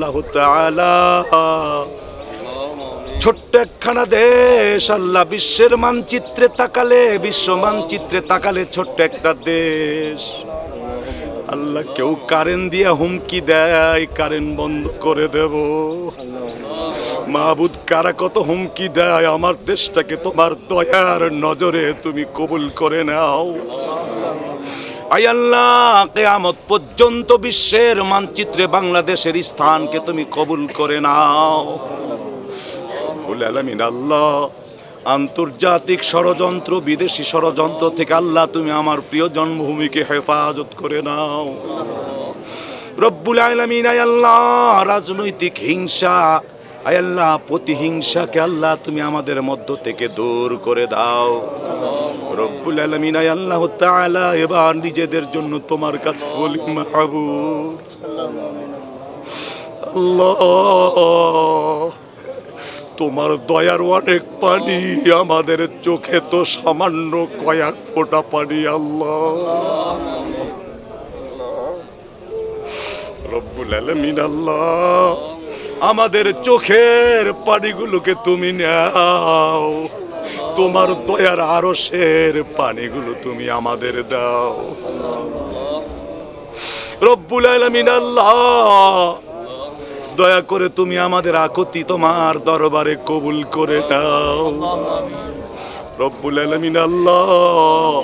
আল্লাহ ছোট্ট একখানা দেশ আল্লাহ বিশ্বের মানচিত্রে তাকালে, বিশ্ব মানচিত্রে তাকালে ছোট্ট একটা দেশ। আল্লাহ কেউ কারেন্ট দিয়ে হুমকি দেয়, কারেন্ট বন্ধ করে দেব। মাহবুদ কারা কত হুমকি দেয়, আমার দেশটাকে তোমার দয়ার নজরে তুমি কবুল করে নাও। আই আল্লাহ, কেয়ামত পর্যন্ত বিশ্বের মানচিত্রে বাংলাদেশের স্থানকে তুমি কবুল করে নাও। আলামিন, আল্লাহ, আন্তর্জাতিক ষড়যন্ত্র, বিদেশি ষড়যন্ত্র থেকে আল্লাহ তুমি আমার প্রিয় জন্মভূমিকে হেফাজত করে নাও। রব্বুল আলামিন আল্লাহ, রাজনৈতিক হিংসা, আয় আল্লাহ, প্রতিহিংসাকে আল্লাহ তুমি আমাদের মধ্য থেকে দূর করে দাও। রব্বুল আলামিন আল্লাহ তাআলা এবার নিজেদের জন্য তোমার কাছে বলি, মাহবুব। তোমার দয়ার অনেক পানি, আমাদের চোখে তো সামান্য কয়েক ফোঁটা পানি, আল্লাহ। রব্বুল আলামিন, আল্লাহ, আমাদের চোখের পানিগুলোকে তুমি নাও। তোমার দয়ার আরও সের পানিগুলো তুমি আমাদের দাও। রব্বুল আলমিন আল্লাহ, দয়া করে তুমি আমাদের আকতি তোমার দরবারে কবুল করে নাও। রব্বুল আলমিন আল্লাহ।